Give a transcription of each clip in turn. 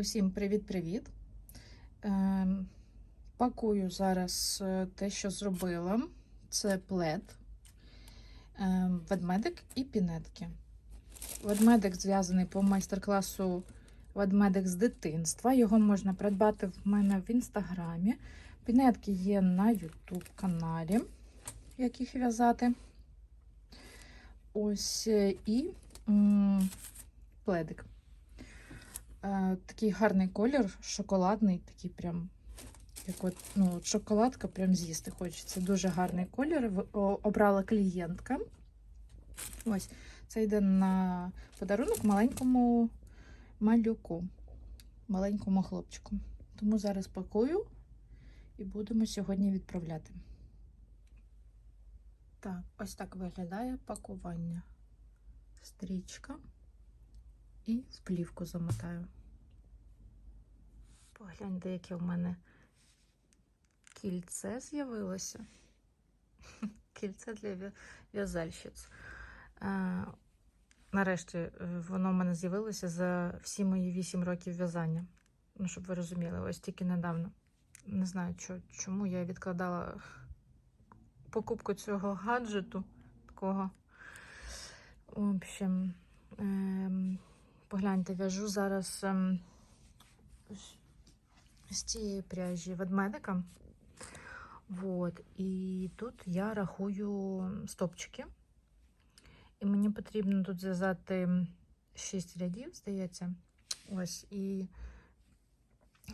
Усім привіт-привіт! Ем, пакую зараз е, те, що зробила. Це плед, ем, ведмедик і пінетки. Ведмедик зв'язаний по майстер-класу Ведмедик з дитинства. Його можна придбати в мене в інстаграмі. Пінетки є на YouTube каналі, як їх в'язати. Ось е, і м, пледик. Е, такий гарний колір, шоколадний, такий прям, як от, ну, шоколадка, прям з'їсти хочеться. Дуже гарний колір. Обрала клієнтка. Ось, це йде на подарунок маленькому малюку, маленькому хлопчику. Тому зараз пакую і будемо сьогодні відправляти. Так, ось так виглядає пакування. Стрічка і в плівку замотаю. Погляньте, яке в мене кільце з'явилося. Кільце для в'язальщиць. Е, Нарешті е, воно в мене з'явилося за всі мої 8 років в'язання. Ну, щоб ви розуміли, ось тільки недавно. Не знаю, чому я відкладала покупку цього гаджету такого. В общем, ем, погляньте, в'яжу зараз ем, з цієї пряжі ведмедика. Вот. І тут я рахую стопчики. І мені потрібно тут зв'язати 6 рядів, здається. Ось. І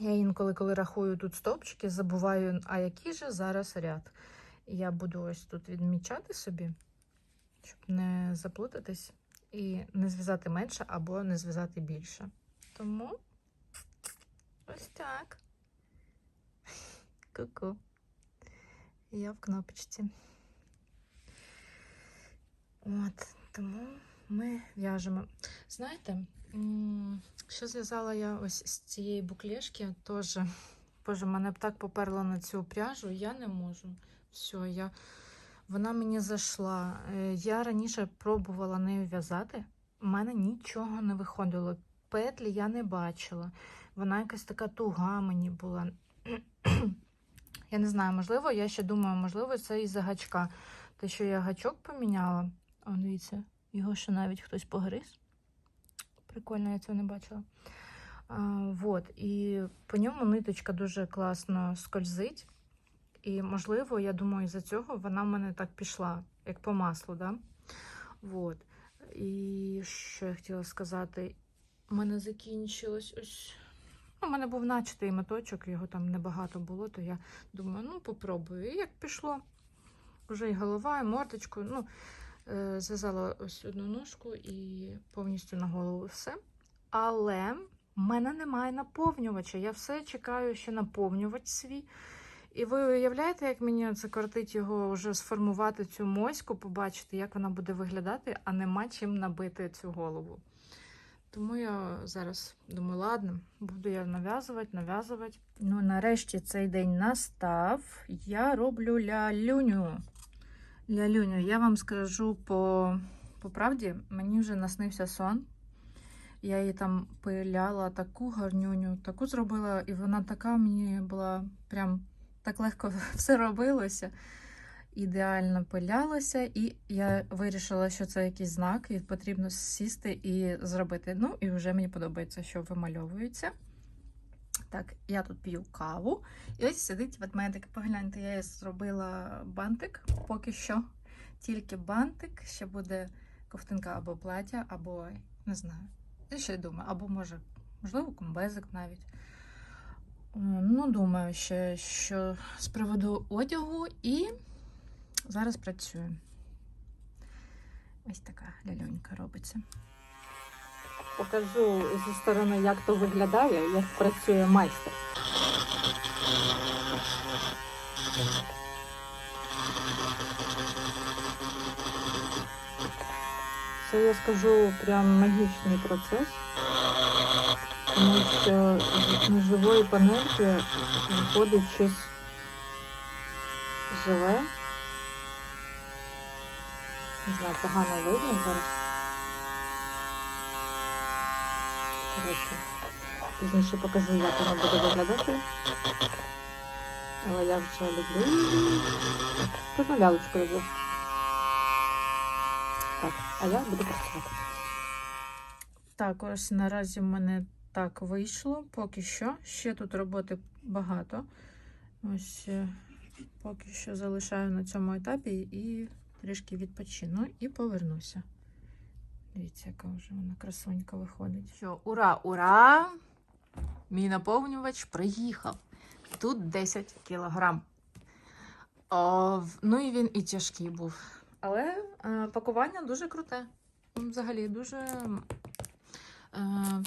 я інколи, коли рахую тут стопчики, забуваю, а який же зараз ряд. І я буду ось тут відмічати собі, щоб не заплутатись і не зв'язати менше або не зв'язати більше. Тому ось так. Ку-ку. Я в кнопочці. От, тому ми в'яжемо. Знаєте, що зв'язала я ось з цієї буклешки, теж, боже, мене б так поперло на цю пряжу, я не можу. Все, я... вона мені зайшла. Е, Я раніше пробувала нею в'язати, у мене нічого не виходило. Петлі я не бачила. Вона якась така туга мені була. Я не знаю, можливо, я ще думаю, можливо, це із-за гачка. Те, що я гачок поміняла. О, дивіться, його ще навіть хтось погриз. Прикольно, я цього не бачила. А, вот, і по ньому ниточка дуже класно скользить. І, можливо, я думаю, із-за цього вона в мене так пішла, як по маслу, да? Вот. І що я хотіла сказати? У мене закінчилось ось. У мене був начатий моточок, його там небагато було, то я думаю, ну попробую. І як пішло, вже і голова, і мордочку. Ну, е, зв'язала ось одну ножку і повністю на голову все. Але в мене немає наповнювача. Я все чекаю ще наповнювач свій. І ви уявляєте, як мені це кортить його вже сформувати цю моську, побачити, як вона буде виглядати, а нема чим набити цю голову. Тому я зараз думаю, ладно, буду я нав'язувати, нав'язувати. Ну, нарешті цей день настав. Я роблю лялюню. Лялюню, я вам скажу по, по правді, мені вже наснився сон. Я її там пиляла таку гарнюню, таку зробила, і вона така мені була прям так легко все робилося. Ідеально пилялося, і я вирішила, що це якийсь знак, і потрібно сісти і зробити. Ну, і вже мені подобається, що вимальовується. Так, я тут п'ю каву. І ось сидить ведмедик. Погляньте, я зробила бантик поки що. Тільки бантик, ще буде ковтинка або плаття, або не знаю. Я ще думаю, або може, можливо, комбезик навіть. Е, Ну, думаю, ще що з приводу одягу і зараз працюю. Ось така ляльонька робиться. Покажу зі сторони, як то виглядає, як працює майстер. Це я скажу прям магічний процес, тому що з ножової панельки виходить щось живе. Не знаю, погано видно зараз. Коротше. Пізніше покажу, як воно буде виглядати. Але я вже люблю. Кожну лялечку люблю. Так, а я буду працювати. Так, ось наразі в мене так вийшло. Поки що. Ще тут роботи багато. Ось е, поки що залишаю на цьому етапі і трішки відпочину і повернуся. Дивіться, яка вже вона красунька виходить. Що, ура, ура! Мій наповнювач приїхав. Тут 10 кілограм. О, ну і він і тяжкий був. Але е, пакування дуже круте. Взагалі дуже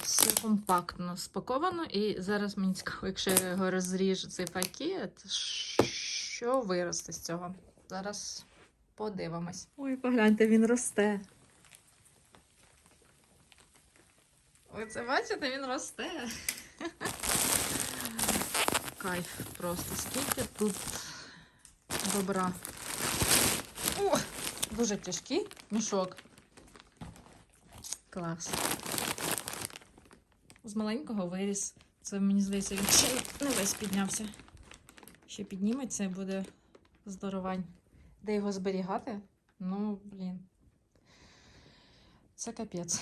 все компактно спаковано. І зараз мені цікаво, якщо я його розріжу цей пакет, що виросте з цього. Зараз подивимось. Ой, погляньте, він росте. Ви це бачите, він росте. Кайф просто. Скільки тут добра. О, дуже тяжкий мішок. Клас. З маленького виріс. Це мені здається, він ще не весь піднявся. Ще підніметься і буде здоровань. Де його зберігати? Ну, блін. Це капець.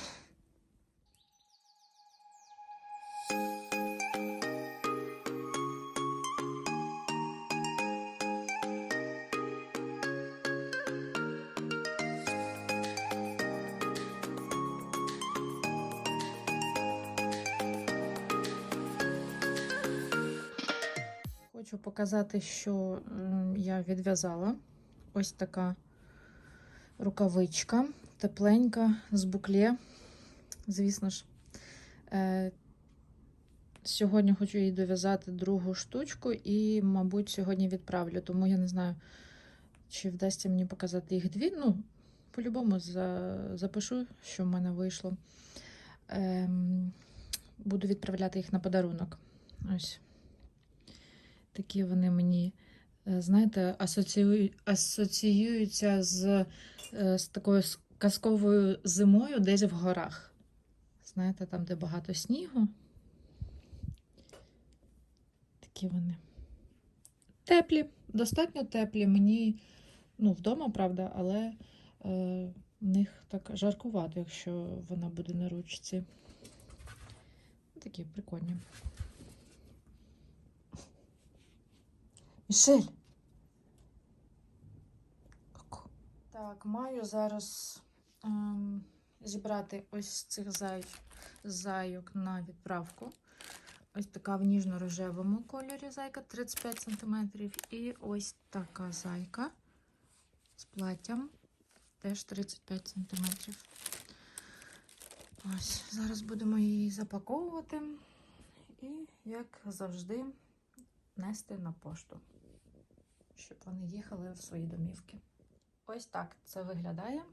Хочу показати, що я відв'язала. Ось така рукавичка, тепленька, з букле. Звісно ж, е, сьогодні хочу їй дов'язати другу штучку і, мабуть, сьогодні відправлю. Тому я не знаю, чи вдасться мені показати їх дві. Ну, по-любому запишу, що в мене вийшло. Ем, буду відправляти їх на подарунок. Ось. Такі вони мені, е, знаєте, асоціюють, асоціюються з, е, з такою казковою зимою десь в горах. Знаєте, там, де багато снігу. Такі вони. Теплі, достатньо теплі. Мені, ну, вдома, правда, але е, в них так жаркувато, якщо вона буде на ручці. Такі прикольні. Мішель. Так, маю зараз ем, зібрати ось цих зай... зайок на відправку. Ось така в ніжно-рожевому кольорі зайка 35 см. І ось така зайка з платтям теж 35 см. Ось, зараз будемо її запаковувати і, як завжди, нести на пошту, щоб вони їхали в свої домівки. Ось так це виглядає.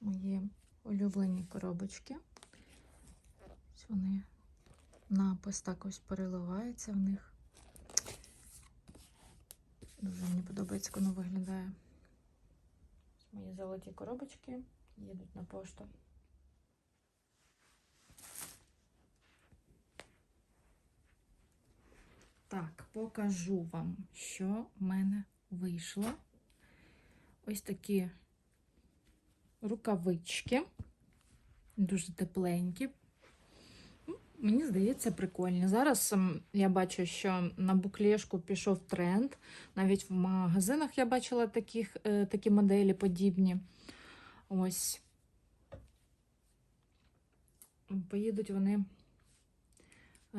Мої улюблені коробочки. Ось вони напис так ось переливається в них. Дуже мені подобається, як воно виглядає. Мої золоті коробочки їдуть на пошту. Так, покажу вам, що в мене вийшло. Ось такі рукавички, дуже тепленькі. Ну, Мені здається, прикольні. Зараз ем, я бачу, що на буклешку пішов тренд. Навіть в магазинах я бачила таких, е, такі моделі подібні. Ось. Поїдуть вони е,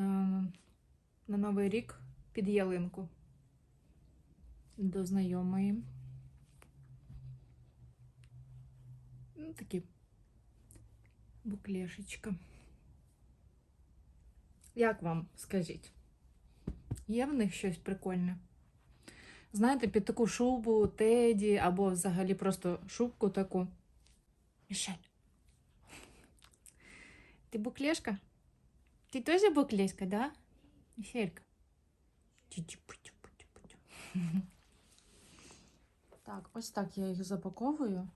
на Новий рік під ялинку до знайомої. Ну, такі буклешечка. Як вам скажіть? Є в них щось прикольне? Знаєте, під таку шубу, теді або взагалі просто шубку таку. Мішель. Ти буклешка? Ти теж буклешка, да? Мішелька. Чі-чі-путю-путю-путю. Так, ось так я їх запаковую.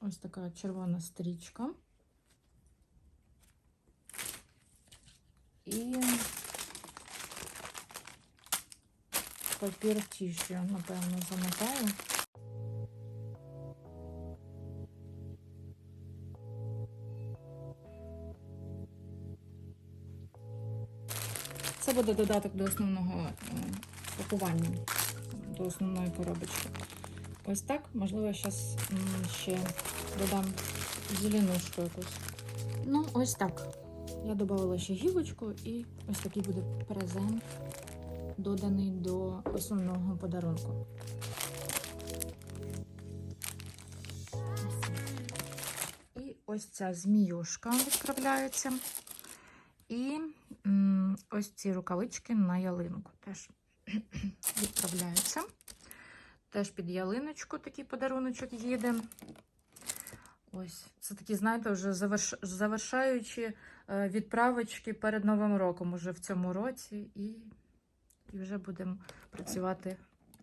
Ось така червона стрічка. І папір тішю, напевно, замотаю. Це буде додаток до основного е, пакування, до основної коробочки. Ось так. Можливо, зараз ще додам зеленушку якусь. Ну, ось так. Я додала ще гілочку і ось такий буде презент, доданий до основного подарунку. І ось ця зміюшка відправляється. І ось ці рукавички на ялинку теж відправляються. Теж під ялиночку такий подаруночок їде. Ось, це такі, знаєте, вже заверш... завершаючі е, відправочки перед Новим роком уже в цьому році, і, і вже будемо працювати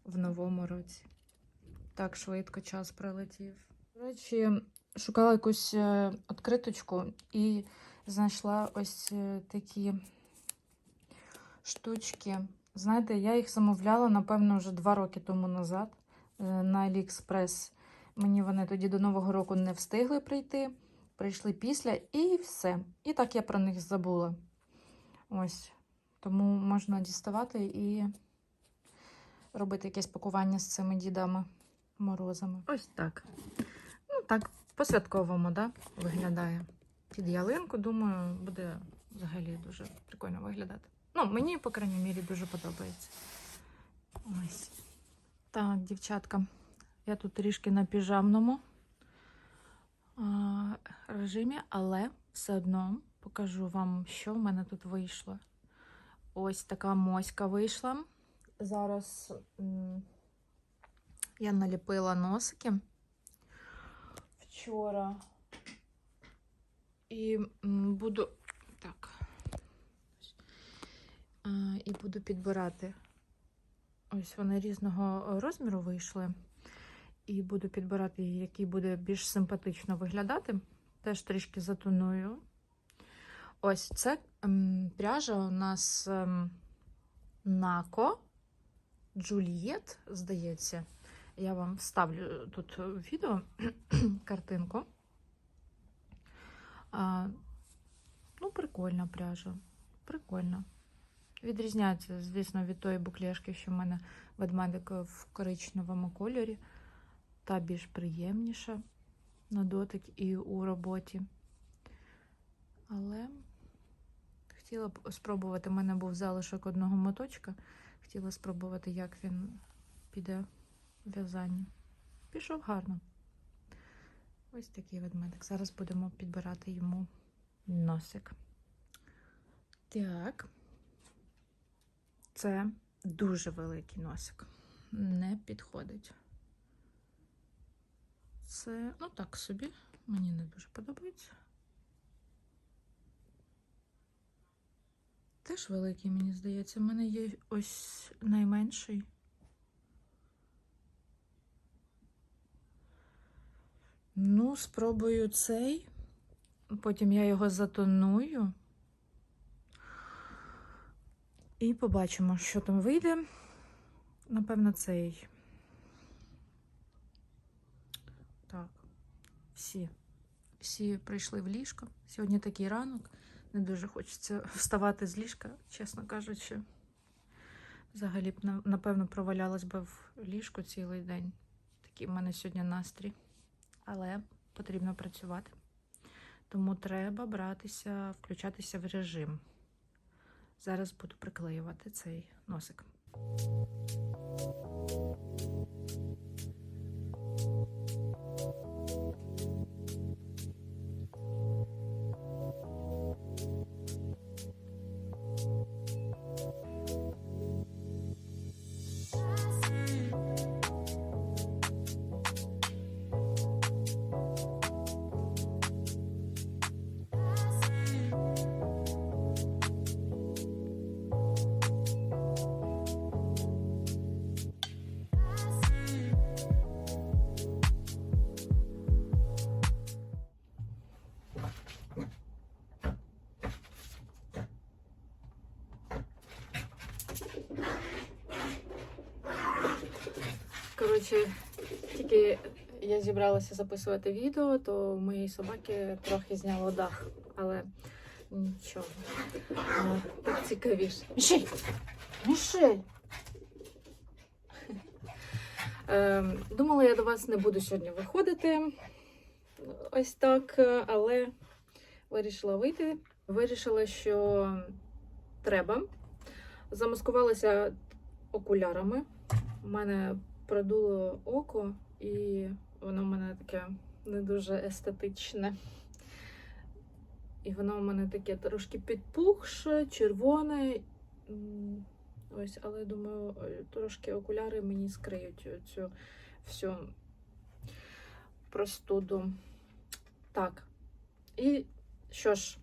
в новому році. Так швидко час пролетів. До речі, шукала якусь е, відкриточку і знайшла ось е, такі штучки. Знаєте, я їх замовляла, напевно, вже два роки тому назад на AliExpress. Мені вони тоді до Нового року не встигли прийти. Прийшли після і все. І так я про них забула. Ось. Тому можна діставати і робити якесь пакування з цими дідами морозами. Ось так. Ну, так, по-святковому, да, виглядає. Під ялинку, думаю, буде взагалі дуже прикольно виглядати. Ну, мені, по крайній мірі, дуже подобається. Ось. Так, дівчатка. Я тут трішки на піжамному режимі, але все одно покажу вам, що в мене тут вийшло. Ось така моська вийшла. Зараз я наліпила носики вчора. І буду так. І буду підбирати. Ось вони різного розміру вийшли. І буду підбирати, який буде більш симпатично виглядати. Теж трішки затоную. Ось це ем, пряжа у нас ем, Нако Джулієт, здається. Я вам вставлю тут відео картинку. А, ну, прикольна пряжа. Прикольно. Відрізняється, звісно, від тої буклешки, що в мене ведмедик в коричневому кольорі. Та більш приємніша на дотик і у роботі. Але хотіла б спробувати, у мене був залишок одного моточка. Хотіла спробувати, як він піде в в'язанні. Пішов гарно. Ось такий ведмедик. Зараз будемо підбирати йому носик. Так, це дуже великий носик. Не підходить. Це, ну так собі, мені не дуже подобається. Теж великий, мені здається. У мене є ось найменший. Ну, спробую цей. Потім я його затоную. І побачимо, що там вийде. Напевно, цей. Так, всі. Всі прийшли в ліжко. Сьогодні такий ранок. Не дуже хочеться вставати з ліжка, чесно кажучи. Взагалі б, напевно, провалялась би в ліжку цілий день. Такий в мене сьогодні настрій. Але потрібно працювати. Тому треба братися, включатися в режим. Зараз буду приклеювати цей носик. Речі, тільки я зібралася записувати відео, то моєї собаки трохи зняло дах, але нічого. А, Так цікавіше. Мішель! Мішель! Ем, Думала, я до вас не буду сьогодні виходити. Ось так, е, але вирішила вийти. Вирішила, що треба. Замаскувалася окулярами. У мене продуло око, і воно в мене таке не дуже естетичне. І воно в мене таке трошки підпухше, червоне. Ось, але думаю, трошки окуляри мені скриють цю всю простуду. Так. І що ж,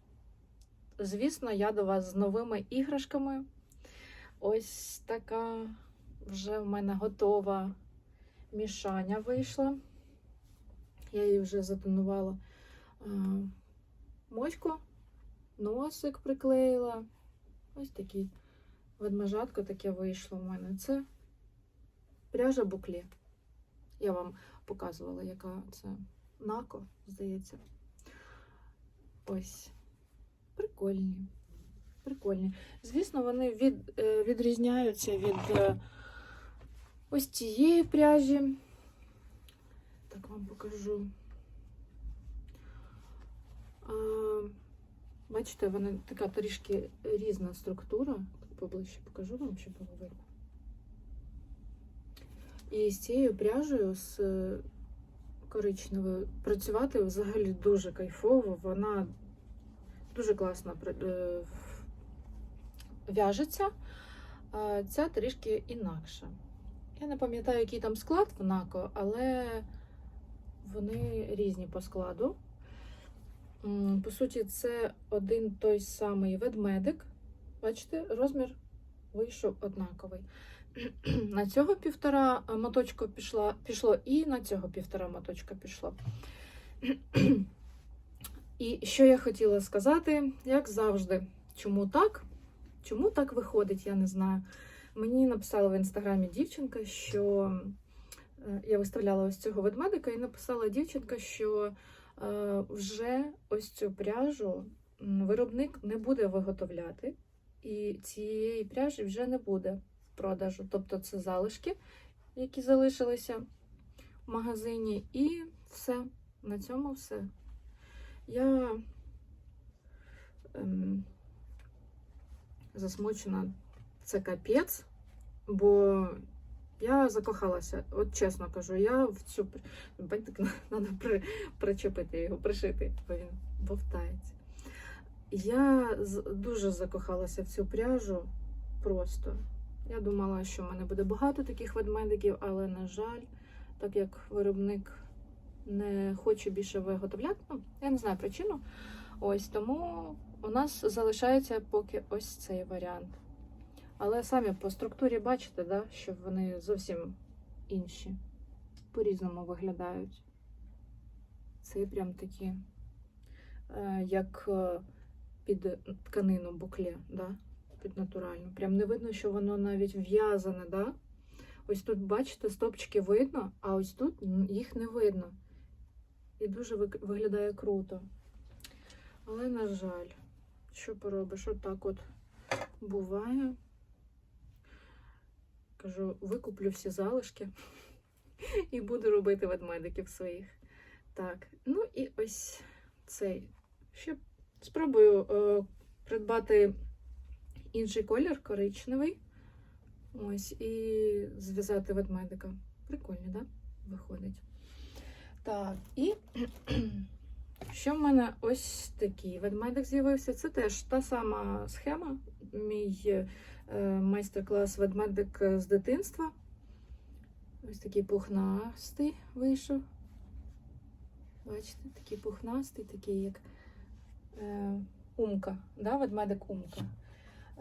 звісно, я до вас з новими іграшками. Ось така вже в мене готова мішаня вийшла. Я її вже затонувала е, моську, носик приклеїла. Ось такий ведмежатко таке вийшло в мене. Це пряжа буклі. Я вам показувала, яка це нако, здається. Ось. Прикольні. Прикольні. Звісно, вони від, е, відрізняються від е, ось цієї пряжі. Так вам покажу. А, бачите, вона така трішки різна структура. Поближче покажу вам, щоб було видно. І з цією пряжею, з е, коричневою, працювати взагалі дуже кайфово. Вона дуже класно е, в'яжеться. Ця трішки інакша. Я не пам'ятаю, який там склад в НАКО, але вони різні по складу. По суті, це один той самий ведмедик. Бачите, розмір вийшов однаковий. На цього півтора моточка пішло, пішло, і на цього півтора моточка пішло. І що я хотіла сказати, як завжди, чому так? Чому так виходить, я не знаю. Мені написала в інстаграмі дівчинка, що е, я виставляла ось цього ведмедика, і написала дівчинка, що е, вже ось цю пряжу виробник не буде виготовляти, і цієї пряжі вже не буде в продажу. Тобто це залишки, які залишилися в магазині, і все. На цьому все. Я ем, засмучена, це капець, бо я закохалася, от чесно кажу, я в цю бачите, треба при, причепити його, пришити, бо він бовтається. Я дуже закохалася в цю пряжу просто. Я думала, що в мене буде багато таких ведмедиків, але, на жаль, так як виробник не хоче більше виготовляти, ну, я не знаю причину. Ось тому у нас залишається поки ось цей варіант. Але самі по структурі бачите, да, що вони зовсім інші. По-різному виглядають. Це прям такі, е, як е, під тканину букле, да? під натуральну. Прям не видно, що воно навіть в'язане. Да? Ось тут, бачите, стопчики видно, а ось тут їх не видно. І дуже виглядає круто. Але, на жаль, що поробиш? Отак от буває. Кажу, викуплю всі залишки і буду робити ведмедиків своїх. Так, ну і ось цей. Ще спробую е, придбати інший колір, коричневий. Ось, і зв'язати ведмедика. Прикольно, так? Да? Виходить. Так, і що в мене ось такий ведмедик з'явився. Це теж та сама схема. Мій майстер-клас ведмедик з дитинства. Ось такий пухнастий вийшов. Бачите, такий пухнастий, такий як е, умка, да? ведмедик умка.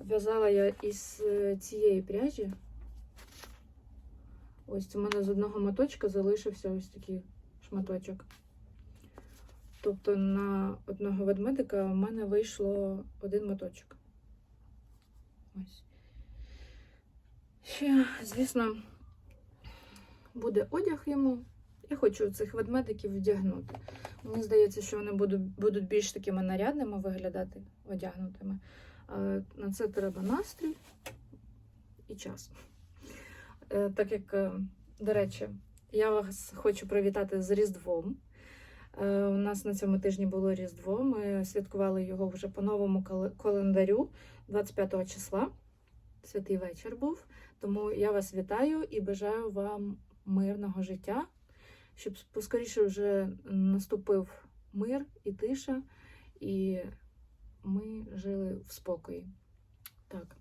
В'язала я із е, цієї пряжі. Ось у мене з одного моточка залишився ось такий шматочок. Тобто на одного ведмедика в мене вийшло один моточок. Ось. Ще, звісно, буде одяг йому. Я хочу цих ведмедиків вдягнути. Мені здається, що вони будуть, більш такими нарядними виглядати, одягнутими. Але на це треба настрій і час. Е, Так як, е, до речі, я вас хочу привітати з Різдвом. Е, У нас на цьому тижні було Різдво. Ми святкували його вже по новому календарю 25 числа. Святий вечір був. Тому я вас вітаю і бажаю вам мирного життя, щоб поскоріше вже наступив мир і тиша, і ми жили в спокої. Так.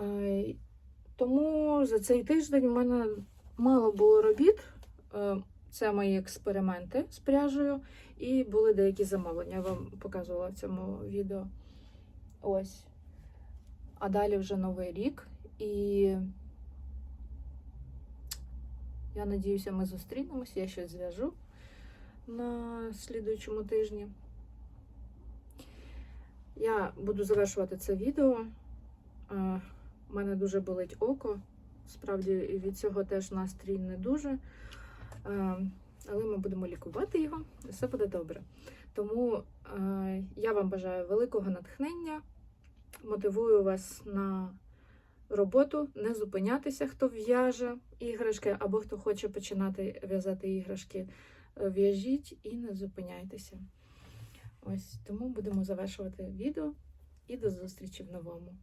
Е, Тому за цей тиждень у мене мало було робіт. Е, Це мої експерименти з пряжею, і були деякі замовлення. Я вам показувала в цьому відео. Ось. А далі вже новий рік, і я надіюся, ми зустрінемось, я щось зв'яжу на слідуючому тижні. Я буду завершувати це відео. Е, У мене дуже болить око. Справді від цього теж настрій не дуже. Е, Але ми будемо лікувати його, і все буде добре. Тому е, я вам бажаю великого натхнення, мотивую вас на роботу, не зупинятися, хто в'яже іграшки, або хто хоче починати в'язати іграшки. Е, В'яжіть і не зупиняйтеся. Ось тому будемо завершувати відео і до зустрічі в новому.